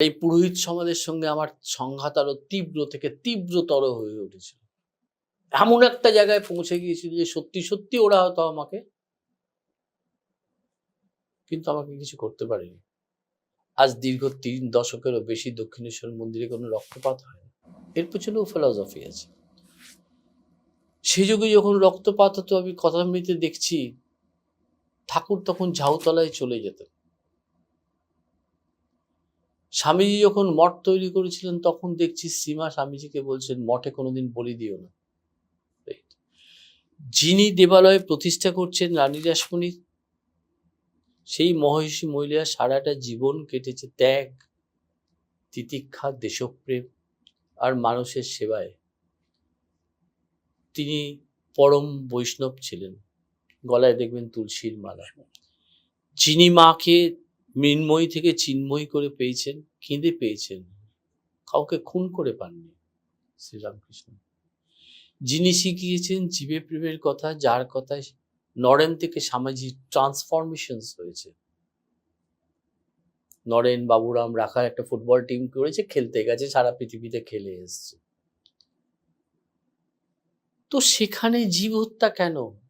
এই পুরোহিত সমাজের সঙ্গে আমার সংঘাত আরও তীব্র থেকে তীব্রতর হয়ে উঠেছিল। এমন একটা জায়গায় পৌঁছে গিয়েছিল যে সত্যি সত্যি ওরা হয়তো আমাকে কিন্তু আমাকে কিছু করতে পারেনি। আজ দীর্ঘ তিন দশকেরও বেশি দক্ষিণেশ্বর মন্দিরে কোনো রক্তপাত হয় এর পেছনেও ফিলসফি আছে। সে যুগে যখন রক্তপাত হতো, আমি কথা কথামৃতে দেখছি, ঠাকুর তখন ঝাউতলায় চলে যেতেন। স্বামীজি যখন মঠ তৈরি করেছিলেন, তখন দেখছি সীমা স্বামীজিকে বলছেন, মঠে কোনোদিন বলি দিও না। যিনি দেবালয় প্রতিষ্ঠা করছেন রানী রাসমণি সেই মহিষী মহিলা সারাটা জীবন কেটেছে ত্যাগ, তিতিক্ষা, দেশপ্রেম আর মানুষের সেবায়। তিনি পরম বৈষ্ণব ছিলেন। গলায় দেখবেন তুলসীর মালা। যিনি মাকে মৃন্ময়ী থেকে চিন্ময়ী করে পেয়েছেন, কেঁদে পেয়েছেন। কাউকে খুন করে পাননি শ্রীরামকৃষ্ণ। যিনি শিখিয়েছেন জীবে প্রেমের কথা, যার কথায় নরেন থেকে সামাজিক ট্রান্সফরমেশন হয়েছে। নরেন, বাবুরাম রাখার একটা ফুটবল টিম করেছে, খেলতে গেছে, সারা পৃথিবীতে খেলে এসছে। তো সেখানে জীব হত্যা কেন?